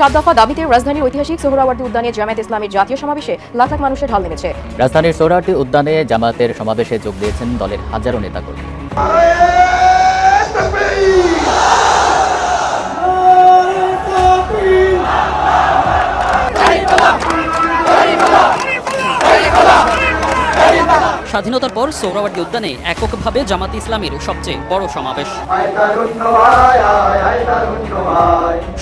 সাত দফা দাবিতে রাজধানীর ঐতিহাসিক সোহরাওয়ার্দী উদ্যানে জামায়াত ইসলামের জাতীয় সমাবেশে লাখ লাখ মানুষের ঢল নেমেছে। রাজধানীর সোহরাওয়ার্দী উদ্যানে জামায়াতের সমাবেশে যোগ দিয়েছেন দলের হাজারো নেতাকর্মী। স্বাধীনতার পর সোহরাওয়ার্দী উদ্যানে এককভাবে জামাত ইসলামের সবচেয়ে বড় সমাবেশ।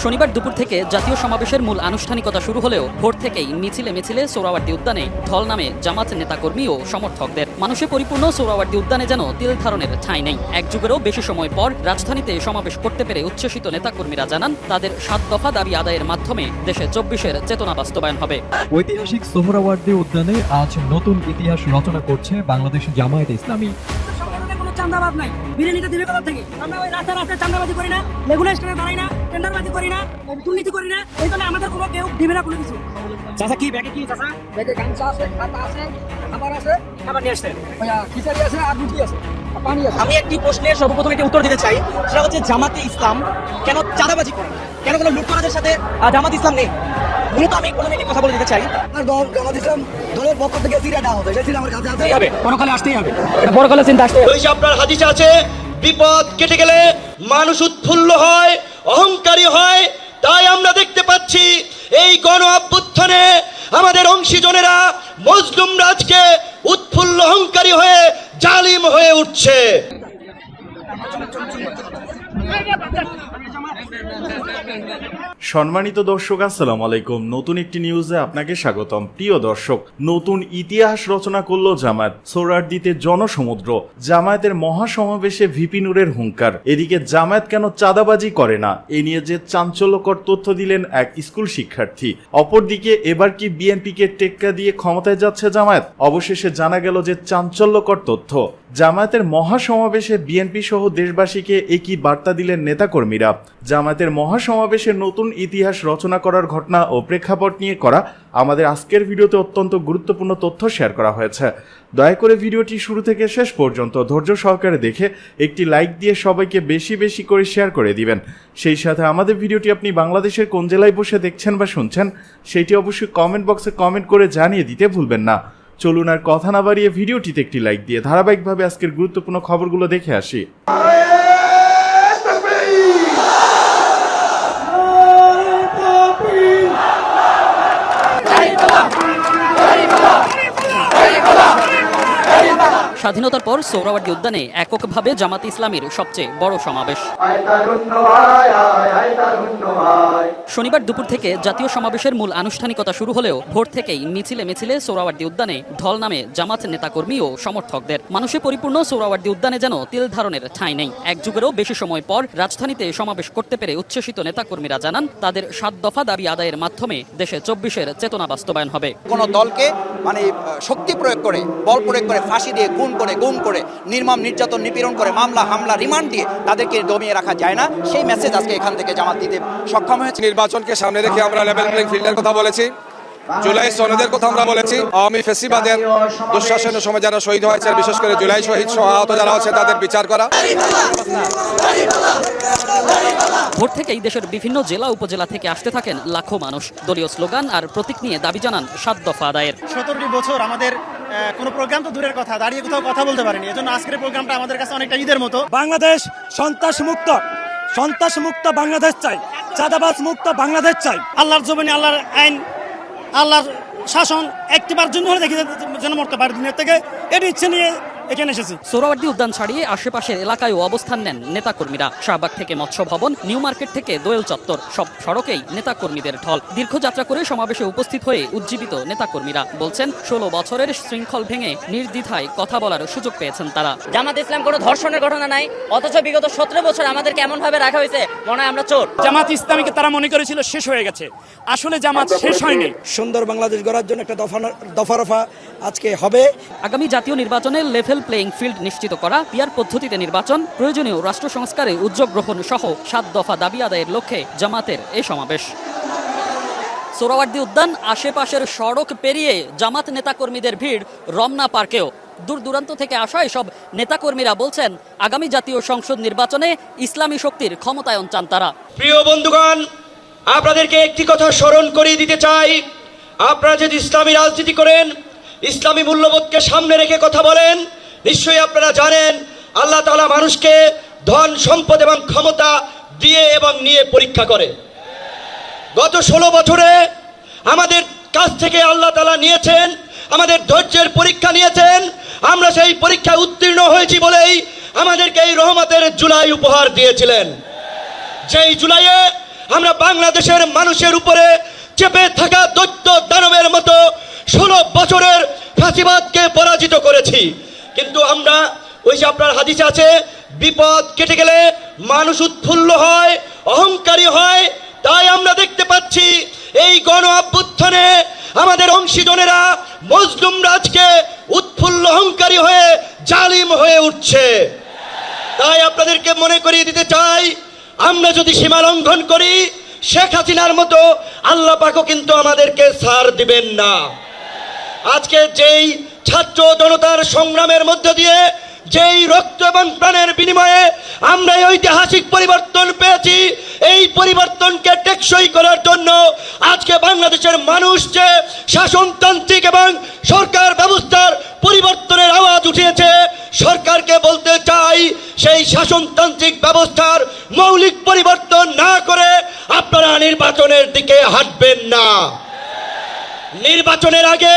শনিবার দুপুর থেকে জাতীয় সমাবেশের মূল আনুষ্ঠানিকতা শুরু হলেও ভোর থেকেই মিছিলে মিছিলে সোহরাওয়ার্দী উদ্যানে ঢল নামে জামাত নেতাকর্মী ও সমর্থকদের। মানুষে পরিপূর্ণ সোহরাওয়ার্দী উদ্যানে যেন তিল ধারণের ঠাঁই নেই। এক যুগেরও বেশি সময় পর রাজধানীতে সমাবেশ করতে পেরে উচ্ছ্বসিত নেতাকর্মীরা জানান, তাদের সাত দফা দাবি আদায়ের মাধ্যমে দেশে চব্বিশের চেতনা বাস্তবায়ন হবে। ঐতিহাসিক সোহরাওয়ার্দী উদ্যানে আজ নতুন ইতিহাস রচনা করছে বাংলাদেশ জামায়াত ইসলামী। চান্দাবাদ নাই। বিরিয়ানিটা দিবে কোথা থেকে? আমরা ওই রাস্তা রাস্তায় চান্দাবাজি করি না রেগুলার স্টেশনে দাঁড়াই না টেন্ডারবাজি করি না দুর্নীতি করি না এই জন্য আমাদের কোনো কেউ দিবে না কোনো কিছু। চাচা কি ব্যাগে কি চাচা? ব্যাগে গামছা আছে খাতা আছে খাবার আছে। খাবার নিয়ে আসছেন? খিচাড়ি আছে আর রুটি আছে আমি একটি প্রশ্নের সর্বপ্রথম একটি উত্তর দিতে চাই। সেটা হচ্ছে জামাতে ইসলাম কেন চাঁদাবাজি করে? কেন কোনো লুটতরাজের সাথে জামাত ইসলাম নেই? মূলত আমি প্রথমে কথা বলে দিতে চাই। আর দল জামাত ইসলাম দলের পক্ষ থেকে সিরা দেওয়া হবে। সেই আমার কাছে আছে। হবে। পরকালে আসতেই হবে। বড় কলেজ চিন্তা আসতে ওই যে আপনার হাদিসে আছে বিপদ কেটে গেলে মানুষ উৎফুল্ল হয় অহংকারী হয়। তাই আমরা দেখতে পাচ্ছি এই গণ অভ্যুত্থানে আমাদের অংশীজনেরা মজলুম রাজকে উৎফুল্ল অহংকারী হয়ে জালিম হয়ে উঠছে। সম্মানিত দর্শক, আসসালামু আলাইকুম। নতুন একটি নিউজে আপনাকে স্বাগতম। প্রিয় দর্শক, নতুন ইতিহাস রচনা করল জামায়াত সোরারদিতে জনসমুদ্র, জামায়াতের মহাসমাবেশে ভিপি নুরের হুঙ্কার। এদিকে জামায়াত কেন চাঁদাবাজি করে না? এ নিয়ে যে চাঞ্চল্যকর তথ্য দিলেন এক স্কুল শিক্ষার্থী। অপরদিকে, এবার কি বিএনপিকে টেক্কা দিয়ে ক্ষমতায় যাচ্ছে জামায়াত? অবশেষে জানা গেল যে চাঞ্চল্যকর তথ্য। জামায়াতের মহাসমাবেশে বিএনপি সহ দেশবাসীকে একই বার্তা দিলেন নেতাকর্মীরা। জামায়াতের মহাসমাবেশের নতুন ইতিহাস রচনা করার ঘটনা ও প্রেক্ষাপট নিয়ে করা আমাদের আজকের ভিডিওতে অত্যন্ত গুরুত্বপূর্ণ তথ্য শেয়ার করা হয়েছে। দয়া করে ভিডিওটি শুরু থেকে শেষ পর্যন্ত ধৈর্য সহকারে দেখে একটি লাইক দিয়ে সবাইকে বেশি বেশি করে শেয়ার করে দিবেন। সেই সাথে আমাদের ভিডিওটি আপনি বাংলাদেশের কোন জেলায় বসে দেখছেন বা শুনছেন, সেটি অবশ্যই কমেন্ট বক্সে কমেন্ট করে জানিয়ে দিতে ভুলবেন না। চলুন আর কথা না বাড়িয়ে ভিডিওটিতে একটি লাইক দিয়ে ধারাবাহিকভাবে আজকের গুরুত্বপূর্ণ খবরগুলো দেখে আসি। স্বাধীনতার পর সোহরাওয়ার্দী উদ্যানে এককভাবে জামাত ইসলামের সবচেয়ে বড় সমাবেশ। শনিবার দুপুর থেকে জাতীয় সমাবেশের মূল আনুষ্ঠানিকতা শুরু হলেও ভোর থেকেই মিছিলে মিছিলে সোহরাওয়ার্দী উদ্যানে ঢল নামে জামাত নেতাকর্মী ও সমর্থকদের। মানুষে পরিপূর্ণ সোহরাওয়ার্দী উদ্যানে যেন তিল ধারণের ঠাঁই নেই। এক যুগেরও বেশি সময় পর রাজধানীতে সমাবেশ করতে পেরে উচ্ছ্বসিত নেতাকর্মীরা জানান, তাদের সাত দফা দাবি আদায়ের মাধ্যমে দেশে চব্বিশের চেতনা বাস্তবায়ন হবে। কোনো দলকে মানে শক্তি প্রয়োগ করে, বল প্রয়োগ করে, ফাঁসি দিয়ে গুণ করে গুম করে নির্মম নির্যাতন নিপীড়ন করে মামলা হামলা রিমান্ড দিয়ে তাদেরকে দমিয়ে রাখা যায় না। সেই মেসেজ আজকে এখান থেকে জামাত দিতে সক্ষম হয়েছে। নির্বাচনকে সামনে রেখে আমরা লেভেল প্লেইং ফিল্ডের কথা বলেছি। জুলাই সনদের কথা আমরা বলেছি। আওয়ামী ফেসিবাদের দুঃশাসনের সময় যারা শহীদ হয়েছে বিশেষ করে জুলাই শহীদ সহ আহত যারা আছে তাদের বিচার করা। ভোর থেকেই দেশের বিভিন্ন জেলা উপজেলা থেকে আসতে থাকেন লাখো মানুষ। দলীয় স্লোগান আর প্রতীক নিয়ে দাবি জানান সাত দফা আদায়ের। সতেরোটি বছর আমাদের কোনো প্রোগ্রাম তো দূরের কথা দাঁড়িয়ে কোথাও কথা বলতে পারিনি। এজন্য আজকের প্রোগ্রামটা আমাদের কাছে অনেকটা ঈদের মতো। বাংলাদেশ সন্ত্রাস মুক্ত সন্ত্রাস মুক্ত বাংলাদেশ চাই চাঁদাবাজ মুক্ত বাংলাদেশ চাই। আল্লাহর জমিনে আল্লাহর আইন আল্লাহর শাসন একটিবার জন্য হলে দেখি যেন মরতে পারে। দিনের থেকে এটি ইচ্ছে নিয়ে এখানে এসেছি। সোহরাওয়ার্দী উদ্যান ছাড়িয়ে আশেপাশের এলাকায়ও অবস্থান নেন নেতাকর্মীরা। শাহবাগ থেকে মৎস্য ভবন নিউ মার্কেট থেকে দোয়েল চত্বর সব সড়কেই নেতাকর্মীদের ঢল। দীর্ঘ যাত্রা করে সমাবেশে উপস্থিত হয়ে উজ্জীবিত নেতাকর্মীরা বলছেন ষোলো বছরের শৃঙ্খল ভেঙে নির্দ্বিধায় কথা বলার সুযোগ পেয়েছেন তারা। জামাত ইসলাম কোনো ধর্ষণের ঘটনা নাই অথচ বিগত সতেরো বছর আমাদের কেমন ভাবে রাখা হয়েছে মনে হয় আমরা চোর। জামাত ইসলামীকে তারা মনে করেছিল শেষ হয়ে গেছে। আসলে জামাত শেষ হয়নি। সুন্দর বাংলাদেশ গড়ার জন্য একটা দফা দফা রফা আজকে হবে। আগামী জাতীয় নির্বাচনে লেভেল প্লেইং ফিল্ড নিশ্চিত করা পিয়ার পদ্ধতিতে নির্বাচন, প্রয়োজনীয় রাষ্ট্র সংস্কারে উদ্যোগ গ্রহণ সহ সাত দফা দাবি আদায়ের লক্ষ্যে জামাতের এই সমাবেশ। সোরাওয়ার্দী উদ্যান আশেপাশের সড়ক পেরিয়ে জামাত নেতাকর্মীদের ভিড় রমনা পার্কেও। দূর দূরান্ত থেকে আসা এসব নেতাকর্মীরা বলছেন, আগামী জাতীয় সংসদ নির্বাচনে ইসলামী শক্তির ক্ষমতায়ন চান তারা। প্রিয় বন্ধুগণ, আপনাদেরকে একটি কথা স্মরণ করিয়ে দিতে চাই। আপনারা যদি ইসলামী রাজনীতি করেন, ইসলামী মূল্যবোধকে সামনে রেখে কথা বলেন নিশ্চয়ই আপনারা জানেন, আল্লাহ তালা মানুষকে ধন, সম্পদ এবং ক্ষমতা দিয়ে এবং নিয়ে পরীক্ষা করে। গত ষোলো বছরে আমাদের কাছ থেকে আল্লাহ তালা নিয়েছেন, আমাদের ধৈর্যের পরীক্ষা নিয়েছেন, আমরা সেই পরীক্ষায় উত্তীর্ণ হয়েছি বলেই আমাদেরকে এই রহমতের জুলাই উপহার দিয়েছিলেন। যেই জুলাইয়ে আমরা বাংলাদেশের মানুষের উপরে চেপে থাকা দৈত্য দানবের মতো ষোলো বছরের ফাঁসিবাদকে পরাজিত করেছি। কিন্তু আমরা, ওই যে আপনার হাদিসে আছে, বিপদ কেটে গেলে মানুষ উৎফুল্ল হয়, অহংকারী হয়, তাই আমরা দেখতে পাচ্ছি এই গণ অভ্যুত্থানে আমাদের অংশীজনেরা মজলুম রাজকে উৎফুল্ল অহংকারী হয়ে জালিম হয়ে উঠছে। তাই আপনাদেরকে মনে করিয়ে দিতে চাই, আমরা যদি সীমা লঙ্ঘন করি, শেখ হাসিনার মতো আল্লাহ পাকও কিন্তু আমাদেরকে সার দিবেন না। আজকে যেই ছাত্র জনতার সংগ্রামের মধ্য দিয়ে যেই রক্ত এবং প্রাণের বিনিময়ে আমরা ঐতিহাসিক পরিবর্তন পেয়েছি, এই পরিবর্তনকে টেকসই করার জন্য আজকে বাংলাদেশের মানুষ যে শাসনতান্ত্রিক এবং সরকার ব্যবস্থার পরিবর্তনের আওয়াজ উঠিয়েছে, সরকারকে বলতে চাই সেই শাসনতান্ত্রিক ব্যবস্থার মৌলিক পরিবর্তন না করে আপনারা নির্বাচনের দিকে হাঁটবেন না। নির্বাচনের আগে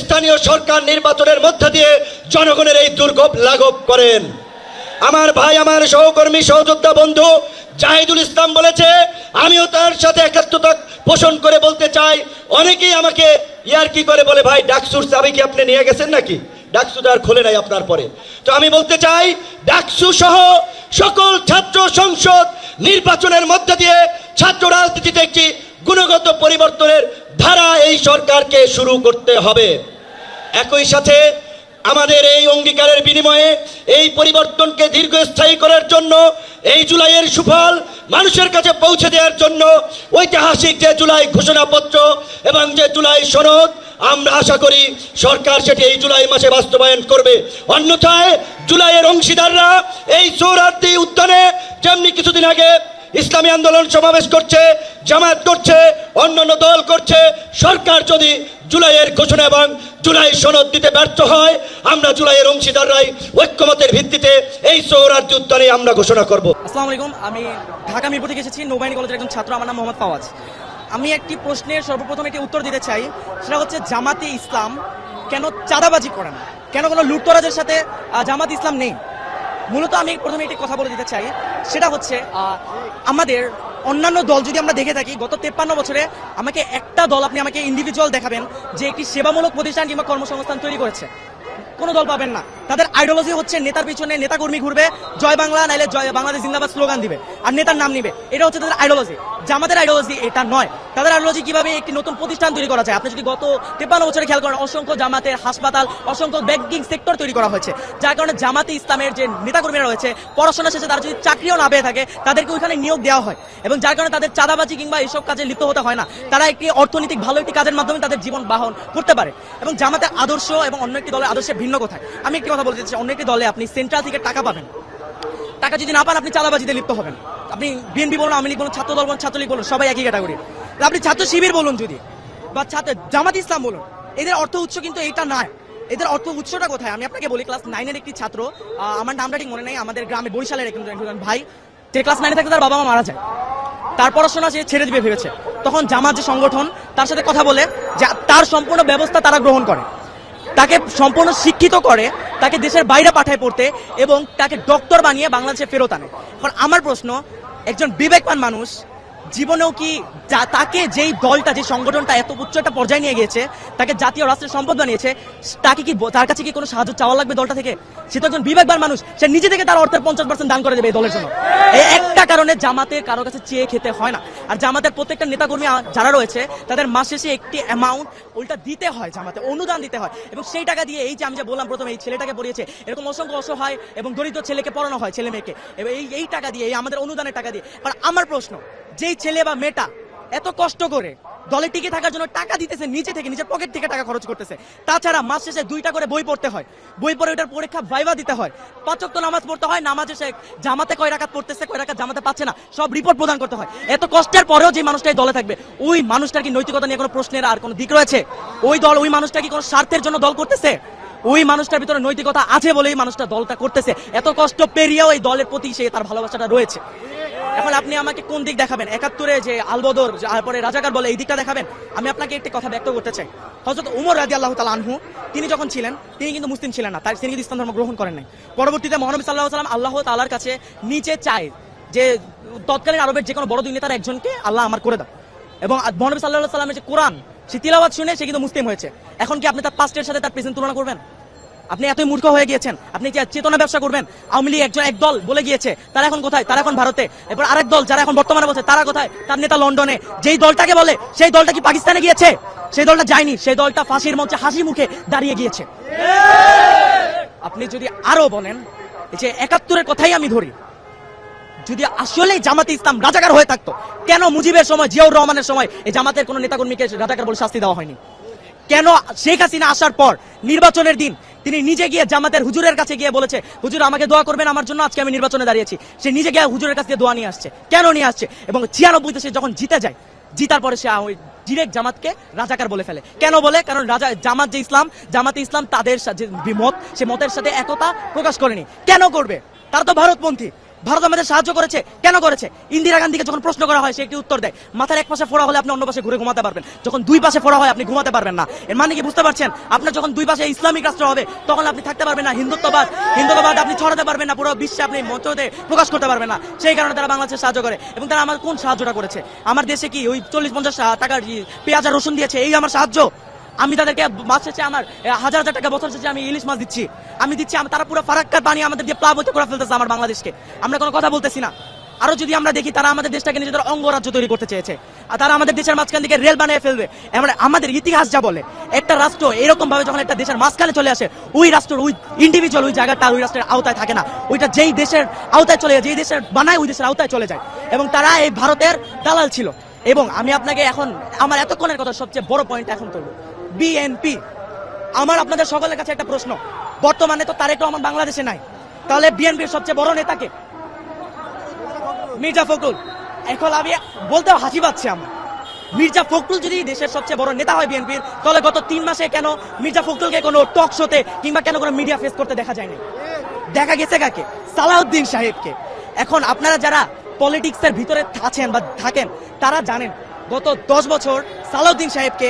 স্থানীয় সরকার নির্বাচনের মধ্য দিয়ে জনগণের এই দুর্ভোগ লাঘব করেন। আমার ভাই, আমার সহকর্মী, সহযোদ্ধা বন্ধু জাহিদুল ইসলাম বলেছে, আমিও তার সাথে একাত্মতা পোষণ করে বলতে চাই। অনেকেই আমাকে ইয়ার কি করে বলে, ভাই, ডাকসুর চাবি কি আপনি নিয়ে গেছেন নাকি? ডাকসু আর খোলে নাই আপনার পরে। তো আমি বলতে চাই, ডাকসু সহ সকল ছাত্র সংসদ নির্বাচনের মধ্য দিয়ে ছাত্র রাজনীতিতে একটি গুণগত পরিবর্তনের ধারা এই সরকারকে শুরু করতে হবে। একই সাথে আমাদের এই অঙ্গীকারের বিনিময়ে এই পরিবর্তনকে দীর্ঘস্থায়ী করার জন্য, এই জুলাইয়ের সুফল মানুষের কাছে পৌঁছে দেওয়ার জন্য ঐতিহাসিক যে জুলাই ঘোষণাপত্র এবং যে জুলাই সনদ, আমরা আশা করি সরকার সেটি এই জুলাই মাসে বাস্তবায়ন করবে। অন্যথায় জুলাইয়ের অংশীদাররা এই সৌরার্দি উদ্যানে, যেমনি কিছুদিন আগে ইসলামী আন্দোলন সমাবেশ করছে, জামায়াত করছে, অন্যান্য দল করছে। সরকার যদি জুলাইয়ের ঘোষণা এবং জুলাই সনদ দিতে ব্যর্থ হয়, আমরা জুলাইয়ের অংশীদাররাই ঐক্যমতের ভিত্তিতে এই সৌরার্য উদ্যানে আমরা ঘোষণা করব। আসসালামু আলাইকুম, আমি ঢাকা মিরপুর থেকে এসেছি, নৌবাহিনী কলেজের একজন ছাত্র, আমার নাম মোহাম্মদ ফাওয়াজ। আমি একটি প্রশ্নের সর্বপ্রথম একটি উত্তর দিতে চাই, সেটা হচ্ছে জামাতে ইসলাম কেন চাঁদাবাজি করে না? কেন কোনো লুটতরাজের সাথে জামাত ইসলাম নেই? মূলত আমি প্রথমে একটি কথা বলে দিতে চাই। সেটা হচ্ছে আমাদের অন্যান্য দল যদি আমরা দেখে থাকি, গত তেপ্পান্ন বছরে আমাকে একটা দল আপনি আমাকে ইন্ডিভিজুয়াল দেখাবেন যে একটি সেবামূলক প্রতিষ্ঠান কিংবা কর্মসংস্থান তৈরি করেছে। কোনো দল পাবেন না। তাদের আইডিওলজি হচ্ছে নেতার পিছনে নেতা কর্মী ঘুরবে, জয় বাংলা, নাইলে জয় বাংলাদেশ জিন্দাবাদ স্লোগান দিবে। আর নেতার নাম নিবে। এটা হচ্ছে তাদের আইডিওলজি জামাতের আইডিওলজি এটা নয়। তাদের আইডিওলজি কীভাবে একটি নতুন প্রতিষ্ঠান তৈরি করা যায়? আপনি যদি গত তেপ্পান্ন বছরে খেয়াল করেন, অসংখ্য জামাতের হাসপাতাল, অসংখ্য ব্যাংকিং সেক্টর তৈরি করা হয়েছে। যার কারণে জামাতে ইসলামের যে নেতাকর্মীরা রয়েছে, পড়াশোনা শেষে তারা যদি চাকরিও না পেয়ে থাকে, তাদেরকে ওইখানে নিয়োগ দেওয়া হয়। এবং যার কারণে তাদের চাঁদাবাজি কিংবা এইসব কাজে লিপ্ত হতে হয় না। তারা একটি অর্থনৈতিক ভালো একটি কাজের মাধ্যমে তাদের জীবন বাহন করতে পারে। এবং জামাতের আদর্শ এবং অন্য একটি দলের আদর্শে ভিন্ন কোথায়? আমি একটি কথা বলতে চাই অন্য একটি দলে আপনি সেন্ট্রাল থেকে টাকা পাবেন। টাকা যদি না পান, আপনি চাঁদাবাজিতে লিপ্ত হবেন। আপনি বিএনপি বলুন, আওয়ামী লীগ বলুন ছাত্র দল বলুন, ছাত্রলীগ বলুন, সবাই একই ক্যাটাগরি আপনি ছাত্র শিবির বলুন যদি, বা ছাত্র জামাত ইসলাম বলুন, এদের অর্থ উৎস কিন্তু এটা নয়। এদের অর্থ উৎসটা কোথায়? আমি আপনাকে বলি ক্লাস নাইনের একটি ছাত্র আমার নামটা ঠিক মনে নেই, আমাদের গ্রামে বরিশালের একজন ভাই, যে ক্লাস নাইনে থাকতে তার বাবা মা মারা যায়। তার পড়াশোনা সে ছেড়ে দিবে ভেবেছে। তখন জামাত যে সংগঠন, তার সাথে কথা বলে, যে তার সম্পূর্ণ ব্যবস্থা তারা গ্রহণ করে। তাকে সম্পূর্ণ শিক্ষিত করে তাকে দেশের বাইরে পাঠায় পড়তে এবং তাকে ডক্টর বানিয়ে বাংলাদেশে ফেরত আনে। এখন আমার প্রশ্ন, একজন বিবেকবান মানুষ জীবনেও কি তাকে যেই দলটা, যে সংগঠনটা এত উচ্চ একটা পর্যায়ে নিয়ে গিয়েছে, তাকে জাতীয় রাষ্ট্রের সম্পদ বানিয়েছে, তাকে কি তার কাছে কি কোনো সাহায্য চাওয়া লাগবে দলটা থেকে? সে তো একজন বিবেকবান মানুষ, সে নিজে থেকে তার অর্থের পঞ্চাশ পার্সেন্ট দান করে দেবে এই দলের জন্য। এই একটা কারণে জামাতে কারও কাছে চেয়ে খেতে হয় না। আর জামাতের প্রত্যেকটা নেতাকর্মী যারা রয়েছে, তাদের মাস শেষে একটি অ্যামাউন্ট ওইটা দিতে হয় জামাতে, অনুদান দিতে হয়। এবং সেই টাকা দিয়ে এই যে আমি যে বললাম প্রথমে, এই ছেলেটাকে পড়িয়েছে, এরকম অসংখ্য অসহায় এবং দরিদ্র ছেলেকে পড়ানো হয় ছেলে মেয়েকে এবং এই এই টাকা দিয়ে, এই আমাদের অনুদানের টাকা দিয়ে আর আমার প্রশ্ন, যেই ছেলে বা মেয়েটা এত কষ্ট করে দলে টিকে থাকার জন্য টাকা দিতেছে নিচে থেকে নিজের পকেট থেকে টাকা খরচ করতেছে। তাছাড়া মাস শেষে দুইটা করে বই পড়তে হয়। বই পড়ে ওটার পরীক্ষা ভাইবা দিতে হয়। পাঁচক তো নামাজ পড়তে হয়, নামাজ এসে জামাতে কয় রাখাত পড়তেছে, কয় রাখাত জামাতে পাচ্ছে না, সব রিপোর্ট প্রদান করতে হয়। এত কষ্টের পরেও যে মানুষটা এই দলে থাকবে, ওই মানুষটার কি নৈতিকতা নিয়ে কোনো প্রশ্নের আর কোনো দিক রয়েছে? ওই দল, ওই মানুষটা কি কোনো স্বার্থের জন্য দল করতেছে? ওই মানুষটার ভিতরে নৈতিকতা আছে বলেই মানুষটা দলটা করতেছে। এত কষ্ট পেরিয়েও এই দলের প্রতি সে তার ভালোবাসাটা রয়েছে। এখন আপনি আমাকে কোন দিক দেখাবেন? একাত্তরে যে আলবদর, তারপরে রাজাকার বলে এই দিকটা দেখাবেন? আমি আপনাকে একটি কথা ব্যক্ত করতে চাই। হজরত উমর রাজি আল্লাহ তালা আনহু, তিনি যখন ছিলেন, তিনি কিন্তু মুসলিম ছিলেন না তাই তিনি কিন্তু ইসলাম ধর্ম গ্রহণ করেন নাই। পরবর্তীতে মহানবী সাল্লাহ সাল্লাম আল্লাহ তালার কাছে নিচে চায় যে তৎকালীন আরবের যে কোনো বড় দুই নেতার একজনকে আল্লাহ আমার করে দাও। এবং মহানবী সাল্লাহ সাল্লামের যে কোরআন সে তিলাওয়াত শুনে সে কিন্তু মুসলিম হয়েছে। এখন কি আপনি তার পাস্টের সাথে তার প্রেজেন্ট তুলনা করবেন? আপনি এতই মূর্খ হয়ে গিয়েছেন, আপনি যে চেতনা ব্যবসা করবেন? আওয়ামী লীগ একজন এক দল বলে গিয়েছে, তারা এখন কোথায়? তারা এখন ভারতে। এরপর আরেক দল যারা এখন বর্তমানে বলছে, তারা কোথায়? তার নেতা লন্ডনে। যেই দলটাকে বলে, সেই দলটা কি পাকিস্তানে গিয়েছে? সেই দলটা যায়নি। সেই দলটা ফাঁসির মঞ্চে হাসি মুখে দাঁড়িয়ে গিয়েছে। আপনি যদি আরও বলেন যে একাত্তরের কথাই আমি ধরি যদি আসলেই জামাতে ইসলাম রাজাকার হয়ে থাকতো, কেন মুজিবের সময়, জিয়াউর রহমানের সময় এই জামাতের কোনো নেতাকর্মীকে রাজাকার বলে শাস্তি দেওয়া হয়নি? কেন শেখ হাসিনা আসার পর, নির্বাচনের দিন, তিনি নিজে গিয়ে জামাতের হুজুরের কাছে গিয়ে বলেছে, হুজুর, আমাকে দোয়া করবেন, আমার জন্য আজকে আমি নির্বাচনে দাঁড়িয়েছি। সে নিজে গিয়ে হুজুরের কাছে দোয়া নিয়ে আসছে। কেন নিয়ে আসছে? এবং ছিয়ানব্বইতে সে যখন জিতে যায়, জিতার পরে সে ওই ডিরেক্ট জামাতকে রাজাকার বলে ফেলে। কেন বলে? কারণ রাজা, জামাত যে ইসলাম, জামাতে ইসলাম তাদের সা- যে মত, সে মতের সাথে একতা প্রকাশ করেনি। কেন করবে? তারা তো ভারতপন্থী। ভারত আমাদের সাহায্য করেছে। কেন করেছে? ইন্দিরা গান্ধীকে যখন প্রশ্ন করা হয়, সে একটি উত্তর দেয়? মাথার এক পাশে ফোড়া হলে আপনি অন্য পাশে ঘুরে ঘুমাতে পারবেন। যখন দুই পাশে ফোড়া হয়, আপনি ঘুমাতে পারবেন না। এর মানে কি বুঝতে পারছেন? আপনার যখন দুই পাশে ইসলামিক রাষ্ট্র হবে, তখন আপনি থাকতে পারবেন না, হিন্দুত্ববাদ। হিন্দুত্ববাদ আপনি ছড়াতে পারবেন না, পুরো বিশ্বে আপনি মঞ্চতে প্রকাশ করতে পারবেন না। সেই কারণে তারা বাংলাদেশে সাহায্য করে। এবং তারা আমার কোন সাহায্যটা করেছে? আমার দেশে কি ওই চল্লিশ পঞ্চাশ টাকার পেঁয়াজ আর রসুন দিয়েছে? এই আমার সাহায্য। আমি তাদেরকে মাছ শেষে আমার হাজার হাজার টাকা বছর শেষে আমি ইলিশ মাছ দিচ্ছি। আমি দিচ্ছি তারা পুরো ফারাক্কার পানি আমাদের দিয়ে প্লাবিত করে ফেলতেছে আমার বাংলাদেশকে। আমরা কোনো কথা বলতেছি না। আরও যদি আমরা দেখি, তারা আমাদের দেশটাকে নিজেদের অঙ্গরাজ্য তৈরি করতে চেয়েছে। আর তারা আমাদের দেশের মাঝখান থেকে রেল বানিয়ে ফেলবে। এমন আমাদের ইতিহাস যা বলে, একটা রাষ্ট্র এরকম ভাবে যখন একটা দেশের মাঝখানে চলে আসে, ওই রাষ্ট্র ওই ইন্ডিভিজুয়াল ওই জায়গাটা ওই রাষ্ট্রের আওতায় থাকে না। ওইটা যেই দেশের আওতায় চলে যায়, যেই দেশের বানায় ওই দেশের আওতায় চলে যায়। এবং তারা এই ভারতের দালাল ছিল। এবং আমি আপনাকে এখন, আমার এতক্ষণের কথা সবচেয়ে বড় পয়েন্ট এখন তুলব। বিএনপি। আমার আপনাদের সকলের কাছে একটা প্রশ্ন। বর্তমানে তো তারেক রহমান বাংলাদেশে নাই। তাহলে বিএনপির সবচেয়ে বড় নেতাকে মির্জা ফখরুল। এখন আমি বলতে হাসি পাচ্ছে আমার। মির্জা ফখরুল যদি দেশের সবচেয়ে বড় নেতা হয় বিএনপির, তাহলে গত তিন মাসে কেন মির্জা ফখরুলকে কোনো টক শোতে কিংবা কেন কোনো মিডিয়া ফেস করতে দেখা যায়নি? দেখা গেছে কাকে? সালাউদ্দিন সাহেবকে। এখন আপনারা যারা পলিটিক্সের ভিতরে আছেন বা থাকেন, তারা জানেন, গত দশ বছর সালাউদ্দিন সাহেবকে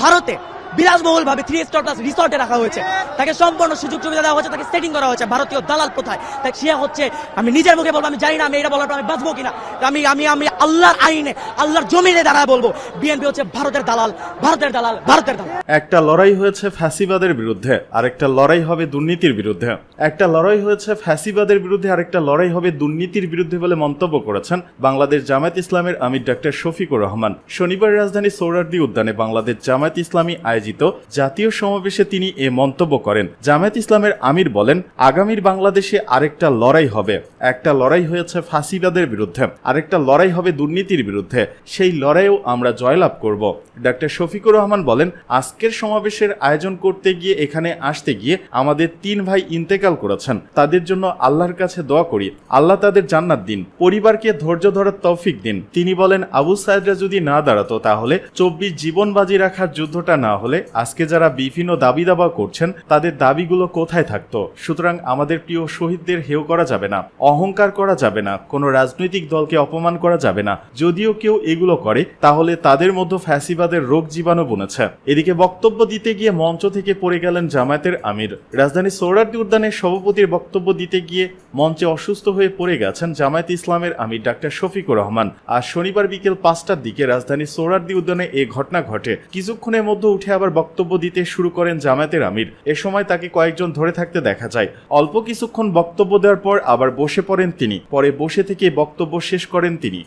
ভারতে বিলাসবহুল ভাবে থ্রি স্টার প্লাস রিসর্টে রাখা হয়েছে। তাকে সম্পূর্ণ সুযোগ সুবিধা দেওয়া হয়েছে, তাকে সেটিং করা হয়েছে, ভারতীয় দালাল প্রথায় তাই সে হচ্ছে, আমি নিজের মুখে বলব, আমি জানি না আমি এটা বলার আমি বাঁচবো কিনা। আমি আমি আমি আল্লাহর আইনে, আল্লাহর জমিনে দাঁড়ায় বলব বিএনপি হচ্ছে ভারতের দালাল ভারতের দালাল ভারতের দালাল। একটা লড়াই হয়েছে ফ্যাসিবাদের বিরুদ্ধে, আরেকটা লড়াই হবে দুর্নীতির বিরুদ্ধে। একটা লড়াই হয়েছে ফ্যাসিবাদের বিরুদ্ধে, আরেকটা লড়াই হবে দুর্নীতির বিরুদ্ধে বলে মন্তব্য করেছেন বাংলাদেশ জামায়াত ইসলামের আমির ডাক্তার শফিকুর রহমান। শনিবার রাজধানী সৌরার্দি উদ্যানে বাংলাদেশ জামায়াত ইসলামী আয়োজিত জাতীয় সমাবেশে তিনি এ মন্তব্য করেন। জামায়াত ইসলামের আমির বলেন, আগামীর বাংলাদেশে আরেকটা লড়াই হবে। একটা লড়াই হয়েছে ফাঁসিবাদের বিরুদ্ধে, আরেকটা লড়াই হবে দুর্নীতির বিরুদ্ধে। সেই লড়াইও আমরা জয়লাভ করব। ডাক্তার শফিকুর রহমান বলেন, আজকের সমাবেশের আয়োজন করতে গিয়ে, এখানে আসতে গিয়ে আমাদের তিন ভাই ইন্তেকাল করেছেন। তাদের জন্য আল্লাহর কাছে দোয়া করি। আল্লাহ তাদের জান্নাত দিন। পরিবারকে ধৈর্য ধরার তৌফিক দিন। তিনি বলেন, আবু সাইদরা যদি না দাঁড়াতো তাহলে চব্বিশ জীবন বাজি রাখার যুদ্ধটা না হলে আজকে যারা বিভিন্ন দাবি দাবা করছেন, তাদের দাবিগুলো কোথায় থাকতো? সুতরাং আমাদের প্রিয় শহীদদের হেয় করা যাবে না, অহংকার করা যাবে না, কোনো রাজনৈতিক দলকে অপমান করা যাবে না। যদিও কেউ এগুলো করে, তাহলে তাদের মধ্যে ফ্যাসিবাদের রোগ জীবাণু বনেছে। এদিকে বক্তব্য দিতে গিয়ে মঞ্চ থেকে পড়ে গেলেন জামায়াতের আমির। রাজধানী সৌরার্দি উদ্যানের সভাপতির বক্তব্য দিতে গিয়ে মঞ্চে অসুস্থ হয়ে পড়ে গেছেন জামায়াত ইসলামের আমির ডাক্তার শফিকুর রহমান। আজ শনিবার বিকেল পাঁচটার দিকে রাজধানী সৌরার্দি উদ্যানে এ ঘটনা ঘটে। কিছুক্ষণের মধ্যে উঠে আবার বক্তব্য দিতে শুরু করেন জামায়াতের আমির। এ সময় তাকে কয়েকজন ধরে থাকতে দেখা যায়। অল্প কিছুক্ষণ বক্তব্য দেওয়ার পর আবার বসে পড়েন তিনি। পরে বসে থেকে বক্তব্য শেষ করেন তিনি।